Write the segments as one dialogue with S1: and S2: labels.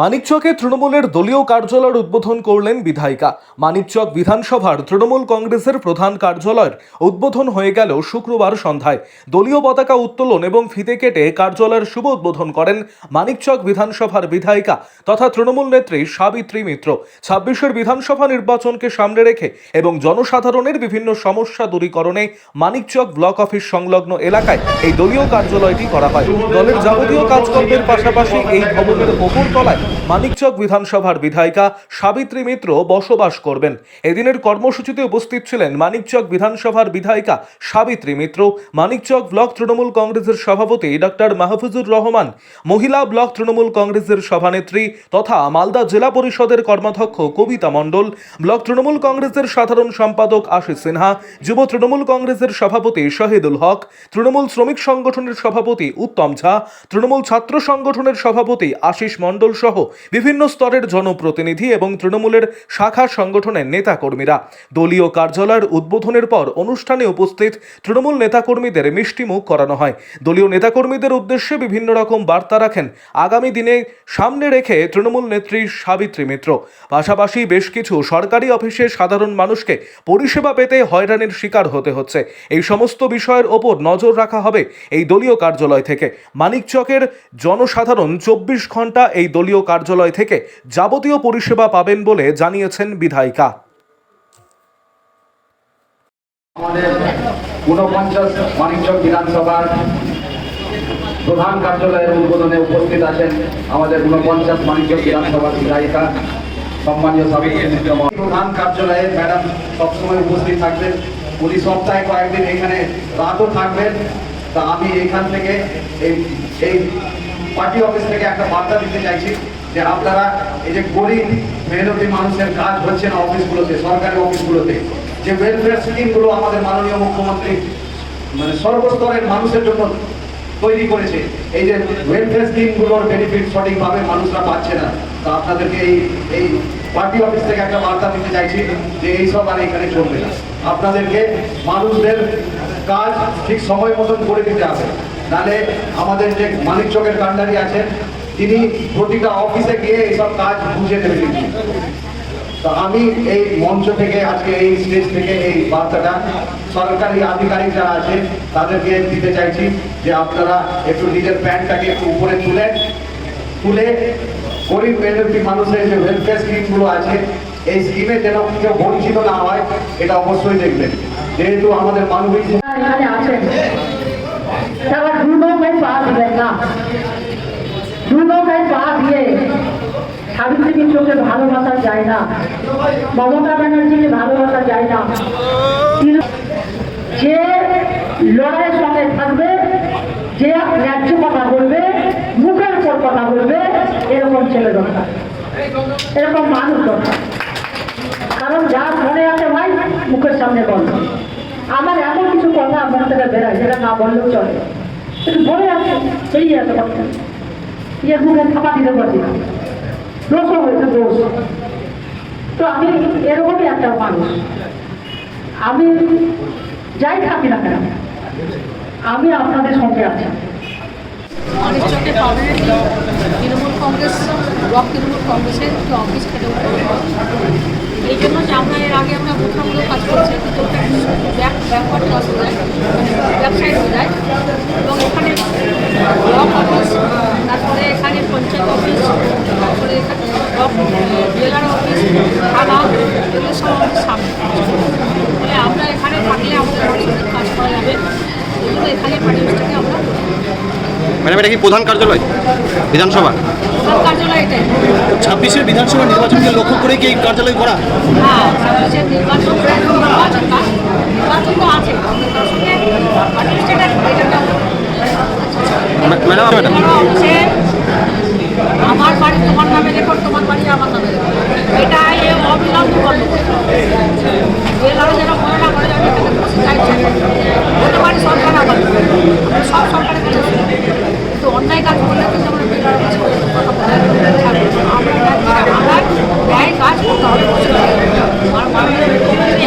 S1: মানিকচকে তৃণমূলের দলীয় কার্যালয়ের উদ্বোধন করলেন বিধায়িকা। মানিকচক বিধানসভার তৃণমূল কংগ্রেসের প্রধান কার্যালয়ের উদ্বোধন হয়ে গেল শুক্রবার সন্ধ্যায়। দলীয় পতাকা উত্তোলন এবং ফিতে কেটে কার্যালয়ের শুভ উদ্বোধন করেন মানিকচক বিধানসভার বিধায়িকা তথা তৃণমূল নেত্রী সাবিত্রী মিত্র। ছাব্বিশের বিধানসভা নির্বাচনকে সামনে রেখে এবং জনসাধারণের বিভিন্ন সমস্যা দূরীকরণে মানিকচক ব্লক অফিস সংলগ্ন এলাকায় এই দলীয় কার্যালয়টি করা হয়। দলের যাবতীয় কাজকর্মের পাশাপাশি এই ভবনের ওপর তলায় মানিকচক বিধানসভার বিধায়িকা সাবিত্রী মিত্র বসবাস করবেন। এদিনের কর্মসূচিতে উপস্থিত ছিলেন মানিকচক বিধানসভার বিধায়িকা সাবিত্রী মিত্র মানিকচক ব্লক তৃণমূল কংগ্রেসের সভাপতি ডক্টর মাহফুজুর রহমান, মহিলা ব্লক তৃণমূল কংগ্রেসের সভানেত্রী তথা মালদা জেলা পরিষদের কর্মাধ্যক্ষ কবিতা মণ্ডল, ব্লক তৃণমূল কংগ্রেসের সাধারণ সম্পাদক আশিস সিনহা, যুব তৃণমূল কংগ্রেসের সভাপতি শহীদুল হক, তৃণমূল শ্রমিক সংগঠনের সভাপতি উত্তম ঝা, তৃণমূল ছাত্র সংগঠনের সভাপতি আশিস মণ্ডল সহ বিভিন্ন স্তরের জনপ্রতিনিধি এবং তৃণমূলের শাখা সংগঠনের নেতাকর্মীরা। দলীয় কার্যালয়ের উদ্বোধনের পর অনুষ্ঠানে উপস্থিত তৃণমূল নেতাকর্মীদের মিষ্টিমুখ করানো হয়। দলীয় নেতাকর্মীদের উদ্দেশ্যে বিভিন্ন রকম বার্তা রাখেন। আগামী দিনে সামনে রেখে তৃণমূল নেত্রী সাবিত্রী মিত্র। পাশাপাশি বেশ কিছু সরকারি অফিসে সাধারণ মানুষকে পরিষেবা পেতে হয়রানির শিকার হতে হচ্ছে। এই সমস্ত বিষয়ের ওপর নজর রাখা হবে এই দলীয় কার্যালয় থেকে। মানিকচকের জনসাধারণ চব্বিশ ঘণ্টা এই দলীয় কার্যালয় থেকে যাবতীয় পরিষেবা পাবেন বলে জানিয়েছেন বিধায়িকা।
S2: প্রধান কার্যালয়ের উদ্বোধনে উপস্থিত আছেন আমাদের ঊনপঞ্চাশ মানিকচক বিধানসভার বিধায়িকা, সম্মানীয় প্রধান কার্যালয়ে ম্যাডাম সবসময় উপস্থিত থাকবেন। উনি সপ্তাহে কয়েকদিন এখানে রাতও থাকবেন। তা আমি এখান থেকে এই এই পার্টি অফিস থেকে একটা বার্তা দিতে চাইছি যে আপনারা এই যে গরিব, মেহনতি মানুষের কাজ হচ্ছে না অফিসগুলোতে, সরকারি অফিসগুলোতে, যে ওয়েলফেয়ার স্কিমগুলো আমাদের মাননীয় মুখ্যমন্ত্রী মানে সর্বস্তরের মানুষের জন্য তৈরি করেছে, এই যে ওয়েলফেয়ার স্কিমগুলোর বেনিফিট সঠিকভাবে মানুষরা পাচ্ছে না, তা আপনাদেরকে এই এই পার্টি অফিস থেকে একটা বার্তা দিতে চাইছি যে এইসব আর এখানে চলবে না। আপনাদেরকে মানুষদের কাজ ঠিক সময় মতন করে দিতে হবে। নাহলে আমাদের যে মানিক চকের কান্ডারি আছেন তিনি প্রতিটা অফিসে গিয়ে এইসব কাজ বুঝে নেবেন তো আমি এই মঞ্চ থেকে, আজকে এই স্টেজ থেকে এই বার্তাটা সরকারি আধিকারিক যারা আছে, তাদেরকে দিতে চাইছি যে আপনারা একটু নিজের প্যান্টটাকে একটু উপরে তুলে তুলে গরিব মেহনতি মানুষের যে ওয়েলফেয়ার স্কিমগুলো আছে, এই স্কিমে যেন কেউ বঞ্চিত না হয়, এটা অবশ্যই দেখবেন। যেহেতু আমাদের মানবিক
S3: আছেন। তারা দু নৌকায় পা দিবেন না দু নৌকায় পা দিয়ে সাবিত্রী মিত্রকে ভালোবাসা যায় না মমতা ব্যানার্জিকে ভালোবাসা যায় না যে লড়াইয়ের সঙ্গে থাকবে যে ন্যায্য কথা বলবে মুখের উপর কথা বলবে এরকম ছেলে দরকার এরকম মানুষ দরকার কারণ যা মনে আছে ভাই মুখের সামনে বলবে আমার এমন কিছু কথা আপনার থেকে বেরোয় যেটা না বললেও চলে। কিন্তু বলে আছে সেই এত কথা। ইয়ে মুখে থাপা দিতে পারছি না। হয়েছে দোষ তো আমি এরকমই একটা মানুষ। আমি যাই থাকি না কেন, আমি আপনাদের সঙ্গে আছি।
S4: তৃণমূল কংগ্রেস, ব্লক তৃণমূল কংগ্রেসের একটি অফিস খেলে এই জন্য আমরা আগে আমরা বোঝামূলক কাজ করছি ব্যাকওয়ার্ড ক্লাস হয়ে যায় ওয়েবসাইট হয়ে যায়। এবং এখানে ব্লক অফিস তারপরে এখানে পঞ্চায়েত অফিস তারপরে এখানে জেলার অফিস থানা, এগুলো সব সামনে। ফলে আমরা এখানে থাকলে আমাদের অনেক কাজ করা যাবে। জন্য এখানে পার্টি অফিসটাকে আমরা
S5: ম্যাডাম এটা কি প্রধান কার্যালয়? বিধানসভা?
S4: প্রধান
S5: ছাব্বিশের বিধানসভা নির্বাচনকে লক্ষ্য করে কি এই কার্যালয় করা?
S4: হ্যাঁ
S5: ম্যাডাম
S4: আমার বাড়ি তোমার নামে রেকর্ড তোমার বাড়ি আমার নামে record। এটা এ অবিলম্ব বন্ধ। করতে হবে। যেন না করে যাবে এখানে বসে চাইছে হতে পারে সরকার আবার সব সরকারের কাছে শুনি। কিন্তু অন্যায় কাজ করলে কিন্তু আমরা জেলার কাছে কথা বলে থাকব। আমরা ন্যায়- আমরা ন্যায় কাজ করতে হবে বসে থেকে। আর মাননীয় মুখ্যমন্ত্রী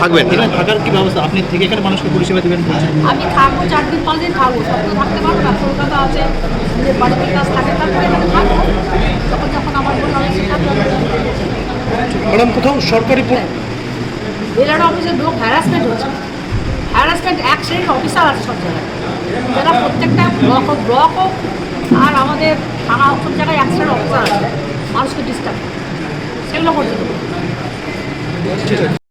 S5: থাকবেন।
S6: থাকার কি ব্যবস্থা? আপনি থেকে এখানে মানুষকে পরিষেবা দেবেন
S4: আমি থাকব চার দিন পাঁচ দিন থাকব। সব তো থাকতে পারব না কলকাতা আছে। যে বাড়িতে কাজ থাকে তারপরে এখানে থাকব। তখন যখন আমার মনে হবে সেটা
S6: ম্যাডাম কোথাও সরকারি প-
S4: বেলার অফিসে লোক হ্যারাসমেন্ট হচ্ছে। হ্যারাসমেন্ট এক শ্রেণির অফিসার আছে সব জায়গায়। যারা প্রত্যেকটা ব্লক হোক ব্লক হোক আর আমাদের থানা সব জায়গায় এক শ্রেণির অফিসার আছে। মানুষকে ডিস্টার্ব সেগুলো করতে দেবো।